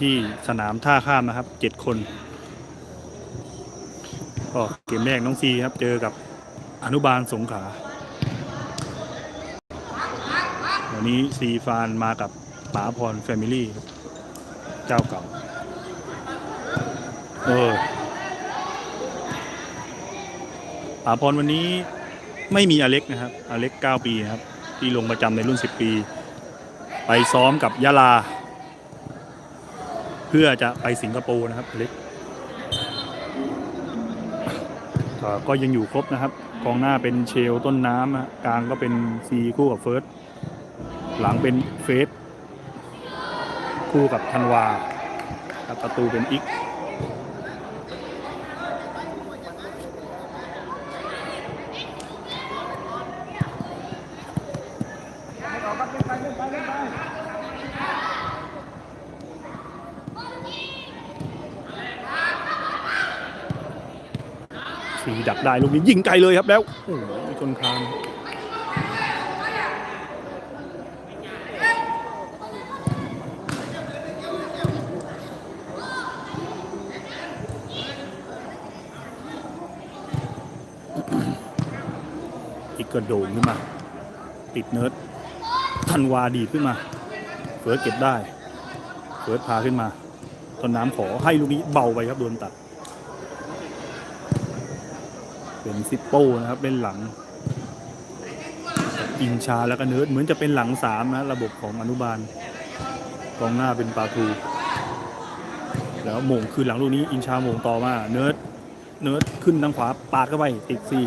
ที่สนามท่าข้ามนะครับเจ็ดคนก็เกมแรกน้องซีครับ เจอกับอนุบาลสงขลาวันนี้ซีฟานมากับป๋าพรแฟมิลี่เจ้าเก่า เออป๋าพรวันนี้ไม่มีอเล็กนะครับ อเล็ก 9 ปีนะครับ ที่ลงประจำในรุ่น 10 ปี ไปซ้อมกับยะลา เพื่อจะไปสิงคโปร์นะครับเล็กก็ยังอยู่ครบนะครับ กองหน้าเป็นเชลต้นน้ำกลางก็เป็นซีคู่กับเฟิร์สหลังเป็นเฟสคู่กับธันวาประตูเป็นอิก ได้ลูกนี้ยิงไกลเลยครับแล้วโอ้โหชนคานอีกกระโดงขึ้นมา ติดเนิร์ดทันวาดีดขึ้นมา เฟิร์สเก็บได้ เฟิร์สพาขึ้นมา ต้นน้ำขอให้ลูกนี้เบาไปครับโดนตัด เป็นซิปโป้นะครับเล่นหลังอินชาแล้วก็เนิร์ดเหมือนจะเป็นหลังสามนะระบบของอนุบาลกองหน้าเป็นปาทูแล้วโมงคืนหลังลูกนี้อินชาโมงต่อมาเนิร์ดเนิร์ดขึ้นทางขวาปาดเข้าไปติดซี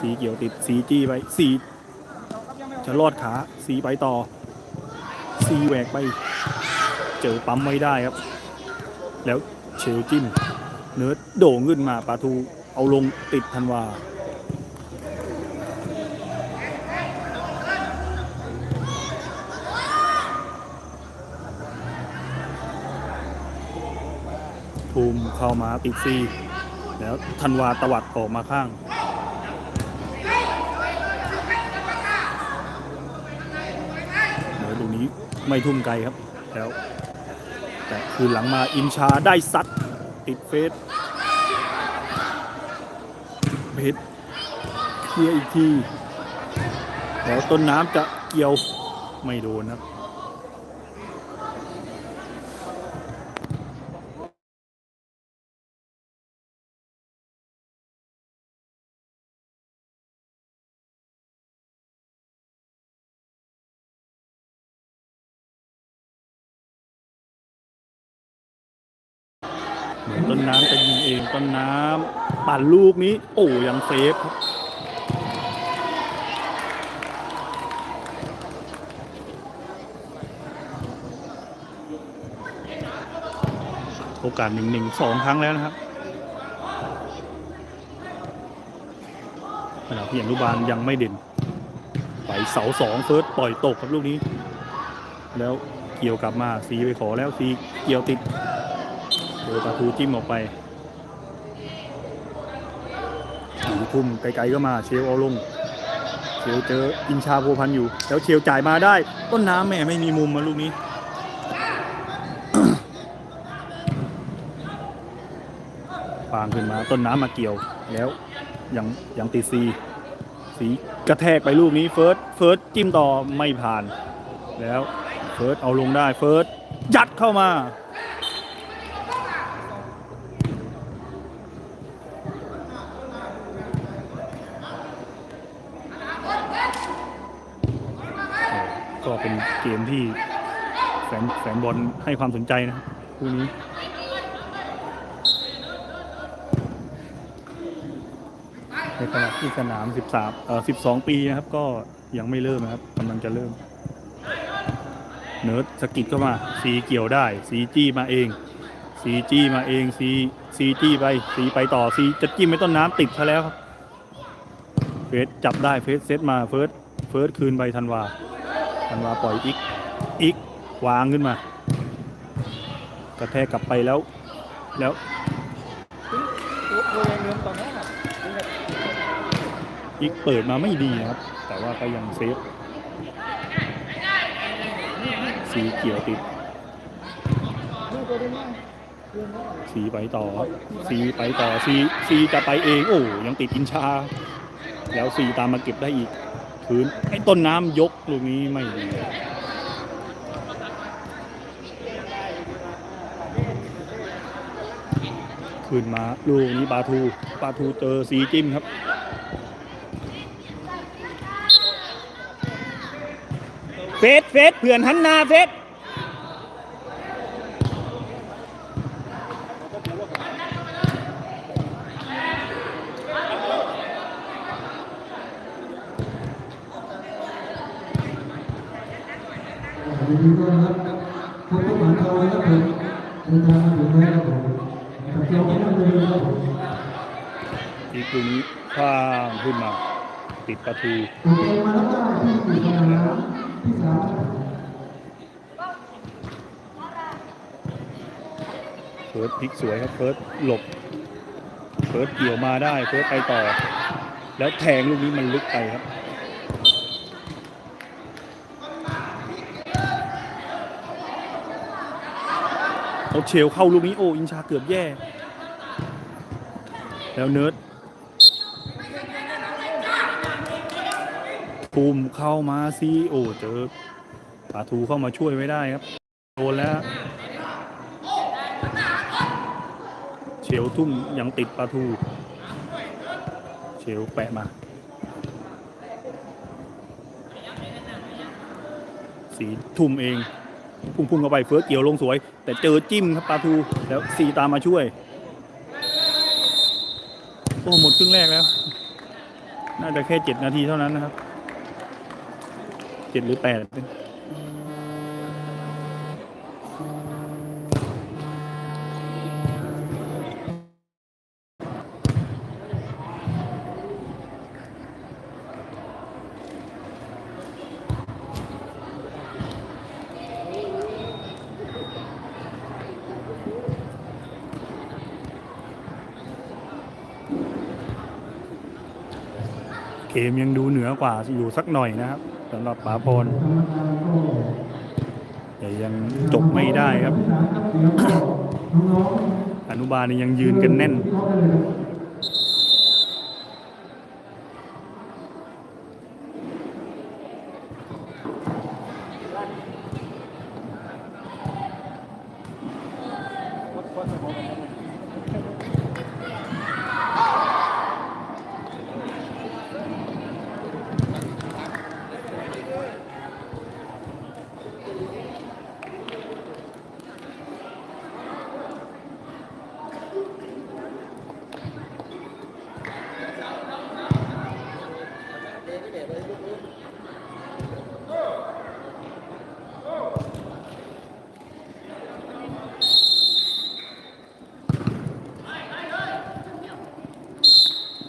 สีเกี่ยวติดสีจี้ไปสีจะรอดขาสีไปต่อซีแหวกไป เจอปั๊มไม่ได้ครับ แล้วเชลจิ้มเนิร์ดโด่งขึ้นมาปาทู เอาลงติดธันวาภูมิเข้ามาติดซีแล้วธันวาตวัดออกมาข้างเดี๋ยวดูนี้ไม่ทุ่มไกลครับแล้ว แต่คืนหลังมาอินชาได้ซัดติดเฟส เพชร เคลียร์อีกทีแล้วต้นน้ำจะเกี่ยวไม่โดนครับต้นน้ำจะยิงเองต้นน้ำปั่นลูกนี้ โอ้ยังเซฟครับ โอกาสหนึ่งหนึ่งสองครั้งแล้วนะครับขณะที่อนุบาลยังไม่เด่น ไปเสาสองเฟิร์สปล่อยตกครับลูกนี้ แล้วเกี่ยวกลับมาซีไปขอแล้วซีเกี่ยวติดเจอประตูจิ้มออกไปหนีทุ่มไกลๆก็มาเชลเอาลง เชลเจออินชาโพพันอยู่ แล้วเชลจ่ายมาได้ ต้นน้ำแม่ไม่มีมุมมาลูกนี้างขึ้นมา ต้นน้ำมาเกี่ยวแล้วยังยังตีซีสีกระแทกไปลูกนี้เฟิร์สเฟิร์สจิ้มต่อไม่ผ่าน แล้วเฟิร์สเอาลงได้เฟิร์สยัดเข้ามาก็เป็นเกมที่แฟนแฟนบอลให้ความสนใจนะคู่นี้ ใน ขณะที่สนาม 13เอ่อ12 ปีนะครับ ก็ยังไม่เริ่มนะครับกำลังจะเริ่ม เนิร์ดสกิดเข้ามาสีเกี่ยวได้สีจี้มาเองสีจี้มาเองสีสีจี้ไปสีไปต่อสีจะจิ้มไม่ต้นน้ำติดซะแล้วครับเฟสจับได้เฟสเซตมาเฟิร์สเฟิร์สคืนไปธันวาธันวาปล่อยอีกอีกวางขึ้นมา กระแทกกลับไปแล้ว แล้ว อีกเปิดมาไม่ดีนะครับ แต่ว่าก็ยังเซฟ สีเกี่ยวติด สีไปต่อ สีไปต่อ สีสีจะไปเอง โอ้ยังติดอินชา แล้วสีตามมาเก็บได้อีกพื้นไอ้ต้นน้ำยกลูกนี้ไม่ดีขึ้นมาลูกนี้ปาทูปาทูเจอสีจิ้มครับ เฟสเฟสเผื่อนหันหนาเฟสยินดีต้อนรับพบกับหมานทองนะครับผมเดินทางมาถึงแล้วครับผมกับเราไม่ต้องเดินครับผมอีกลูกนี้ข้ามขึ้นมา ติดประตูโอเคมาแล้วได้ที่สี่สนาม ที่สามเฟิร์สพลิกสวยครับเฟิร์สหลบเฟิร์สเกี่ยวมาได้เฟิร์สไปต่อ แล้วแทงลูกนี้มันลึกไปครับเอาเชลเข้าลูกนี้โอ้อินชาเกือบแย่ แล้วเนิร์ด ภูมิเข้ามาซีโอเจอปาทูเข้ามาช่วยไม่ได้ครับโดนแล้ว เชลทุ่มยังติดปลาทู เชลแปะมา สีทุ่มเอง พุ่งพุ่งเข้าไปเฟิร์สเกี่ยวลงสวย แต่เจอจิ้มครับปลาทู แล้วสีตามมาช่วย โอ้หมดครึ่งแรกแล้ว น่าจะแค่เจ็ดนาทีเท่านั้นนะครับ เจ็ดหรือแปดเกมยังดูเหนือกว่าอยู่สักหน่อยนะครับ สำหรับป๋าพรกรรมการก็แต่ยังจบไม่ได้ครับที่สามครับเดี๋ยวก็น้องอนุบาลนี่ยังๆยืนกันแน่น พี่เขาไปเลยครับ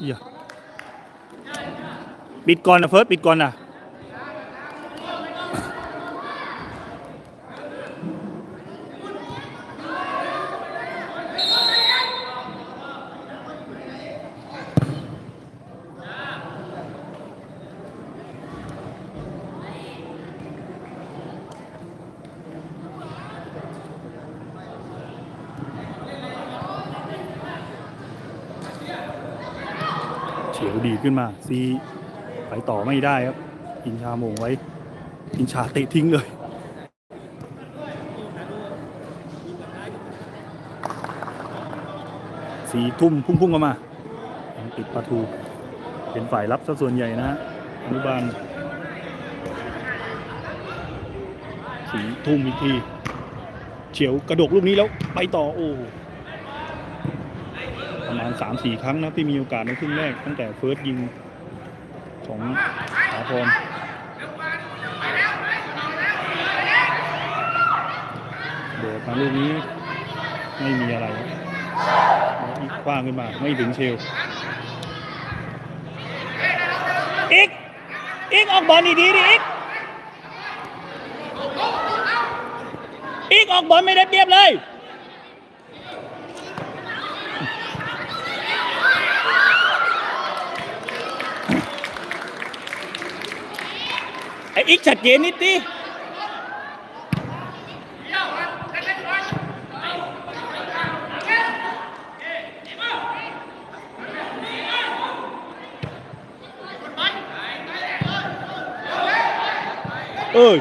อย่า ปิดก่อนนะเฟิร์สปิดก่อนนะเฉียวดีขึ้นมาซี ไปต่อไม่ได้ครับ อินชาโมงไว้ อินชาเตะทิ้งเลยสีทุ่มพุ่งๆออกมาติดประตูเป็นฝ่ายรับซะส่วนใหญ่นะอนุบาลสีทุ่มอีกที เฉียวกระดกลูกนี้แล้วไปต่อโอ้ประมาณสามสี่ครั้งนะที่มีโอกาสในครึ่งแรกตั้งแต่เฟิร์สยิง ของสาพรโดดมาลูกนี้ไม่มีอะไรอีกคว้างขึ้นมา ไม่ถึงเชลอีกอีกออกบอลดีๆดิอีกอีกออกบอลไม่ได้เปรียบเลย อีกชัดเจนนิดดิเอ้ย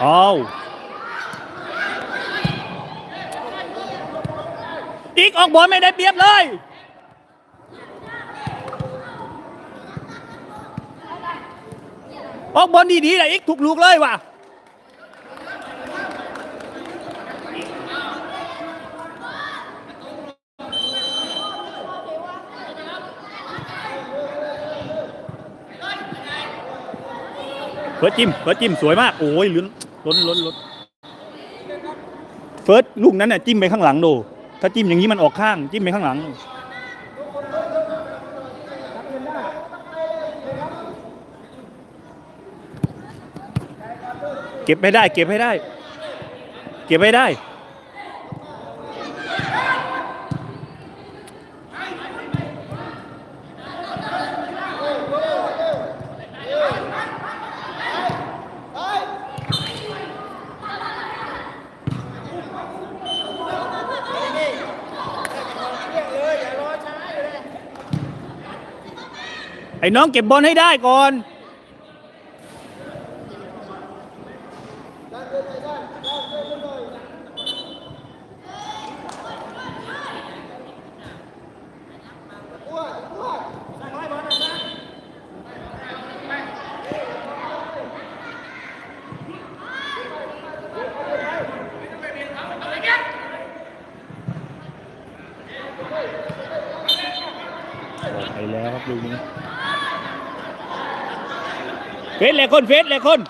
เอาอีกออกบอลไม่ได้เปรียบเลย ออกบอลดีๆนะอีกถูกลูกเลยว่ะเฟิร์สจิ้มเฟิร์สจิ้มสวยมาก โอ้ยลุ้นล้นล้นล้นเฟิร์สลูกนั้นน่ะจิ้มไปข้างหลังดูถ้าจิ้มอย่างนี้มันออกข้าง จิ้มไปข้างหลัง เก็บให้ได้ เก็บให้ได้ เก็บให้ได้ ไอ้น้องเก็บบอลให้ได้ก่อน ไปแล้วครับลูกนี้ เฟสเลยคนเฟสเลยคน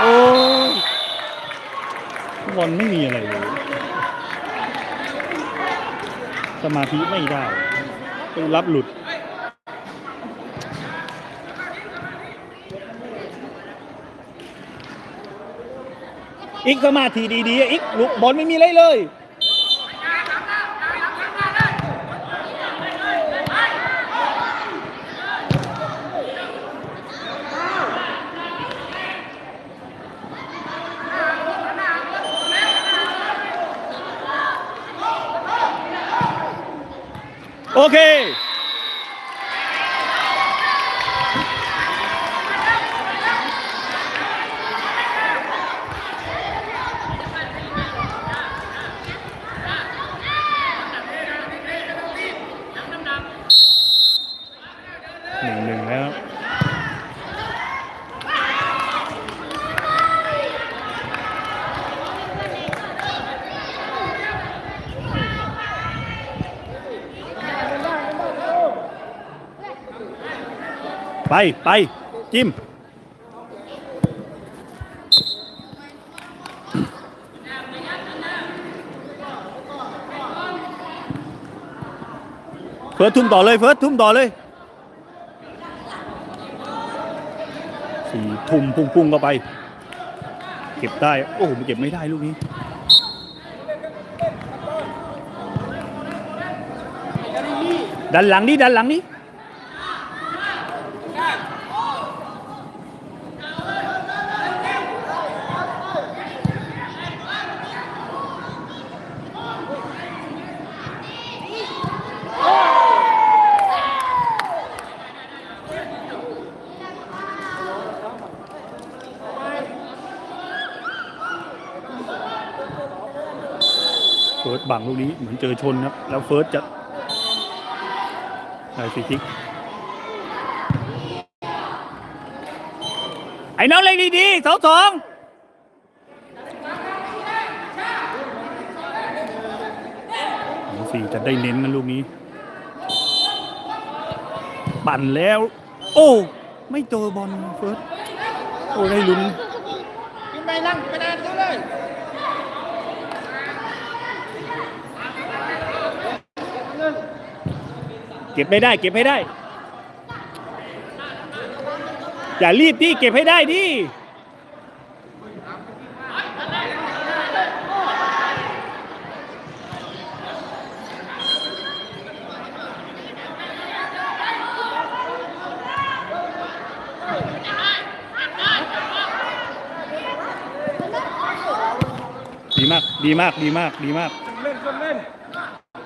โอ้บอลไม่มีอะไรเลย สมาธิไม่ได้ต้องรับหลุดอีกสมาธิดีๆอีกลูกบอลไม่มีอะไรเลย โอเค หนึ่งหนึ่งแล้ว ไปไปจิ้มเฟิร์สทุ่มต่อเลยเฟิร์สทุ่มต่อเลยสี่ทุ่มพุ่งพุ่งเข้าไป เก็บได้ โอ้โหมันเก็บไม่ได้ลูกนี้ดันหลังนี้ดันหลังนี้ บังลูกนี้เหมือนเจอชนครับ แล้วเฟิร์สจะได้ฟรีคิกไอ้น้องเล่นดีๆเสาสองสองสี่จะได้เน้นนะลูกนี้ ปั่นแล้ว โอ้ ไม่เจอบอลเฟิร์สโอ้ได้ลุ้นขึ้นไปนั่งไปนานเขาเลย เก็บไม่ได้ เก็บให้ได้ อย่ารีบดิเก็บให้ได้ดิดีมาก ดีมาก ดีมาก ดีมากเล่นคนเล่น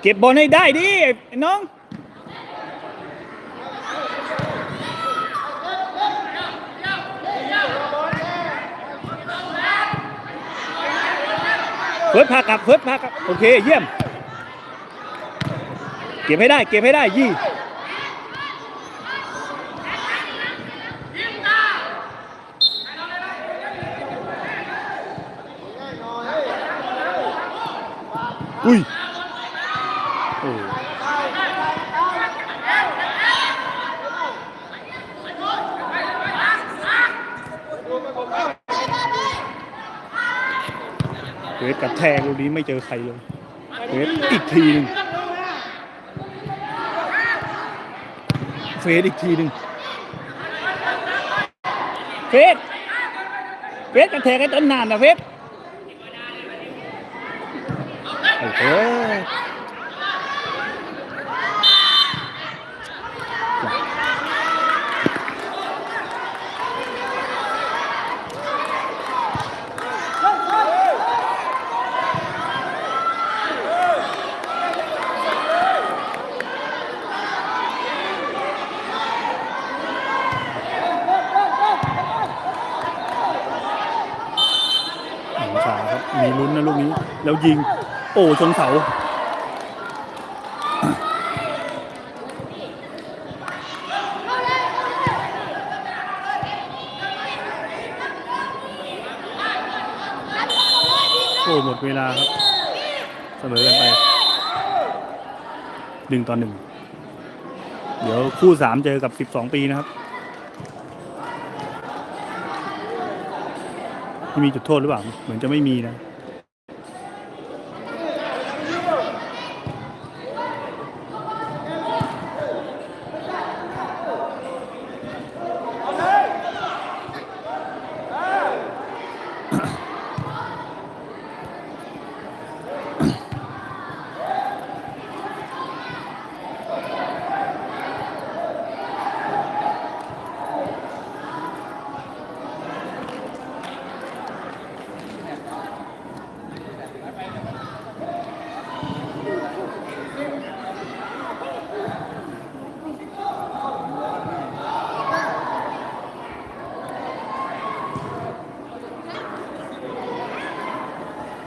ก็บบอลให้ได้ดิไอ้น้อง เฟิร์สพากลับเฟิร์สพากลับโอเคเยี่ยม เก็บให้ได้เก็บให้ได้ยี่อุ้ยโอ้ เวทกับแทงลูกนี้ไม่เจอใครเลยเฟสอีกทีหนึ่งเฟสอีกทีหนึ่งเฟสเฟสกันแทงกันต้นนานนะเฟสโอ้โหงสาครับ มีลุ้นนะลูกนี้ แล้วยิง โอ้ชนเสาโอ้หมดเวลาครับ เสมอกันไปหนึ่งต่อหนึ่งเดี๋ยวคู่สามเจอกับสิบสองปีนะครับมีจุดโทษหรือเปล่า เหมือนจะไม่มีนะ